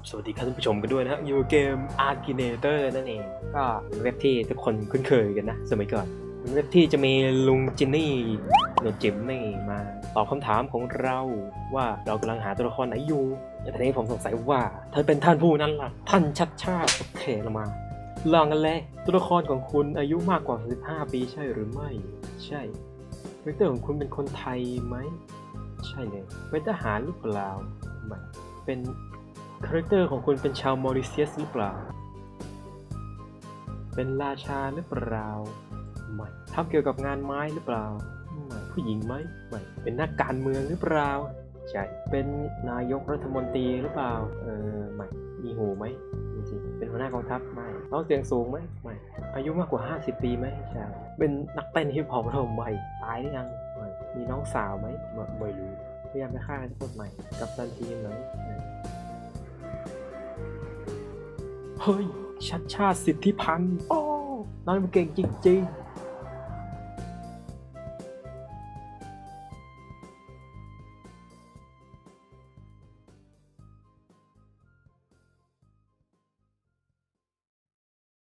บสวัสดีครับท่านผู้ชมกันด้วยนะฮะอยู่เกม Arkinator นั่นเอง ก็เป็นเว็บที่ทุกคนคุ้นเคยกันนะ สมัยก่อนเป็นเว็บที่จะมีลุงจินนี่หนวดจิ๋มนี่มาตอบคำถามของเราว่าเรากำลังหาตัวละครไหนอยู่แต่ทีนี้ผมสงสัยว่าถ้าเป็นท่านผู้นั้นล่ะ ท่านชัดชาติโอเคเรามาลองกันเลยตัวละครของคุณอายุมากกว่า 15 ปีใช่หรือไม่ ใช่คาแรคเตอร์ของคุณเป็นคนไทยไหม ใช่เลยเป็นทหารหรือเปล่าไม่เป็น คาแรคเตอร์ของคุณเป็นชาวมอริเซียสหรือเปล่า เป็นราชาหรือเปล่า ไม่ทำเกี่ยวกับงานไม้หรือเปล่า ไม่ ผู้หญิงไหมไม่ เป็นนักการเมืองหรือเปล่า ใช่ เป็นนายกรัฐมนตรีหรือเปล่า เออ ไม่ มีหูไหมมีสิเป็นหัวหน้ากองทัพ ไม่ต้องเสียงสูงไหมไม่ อายุมากกว่า 50 ปีไหมใช่ เป็นนักเต้นฮิปฮอปหรือไม่ ตายหรือยัง ไม่ มีน้องสาวไหมไม่ไม่รู้ พยายามจะฆ่ากันโคตรใหม่ กับตันทีมไหม เฮ้ยชัดชาติสิทธิพันธ์โอ้น้อยมันเก่งจริงๆ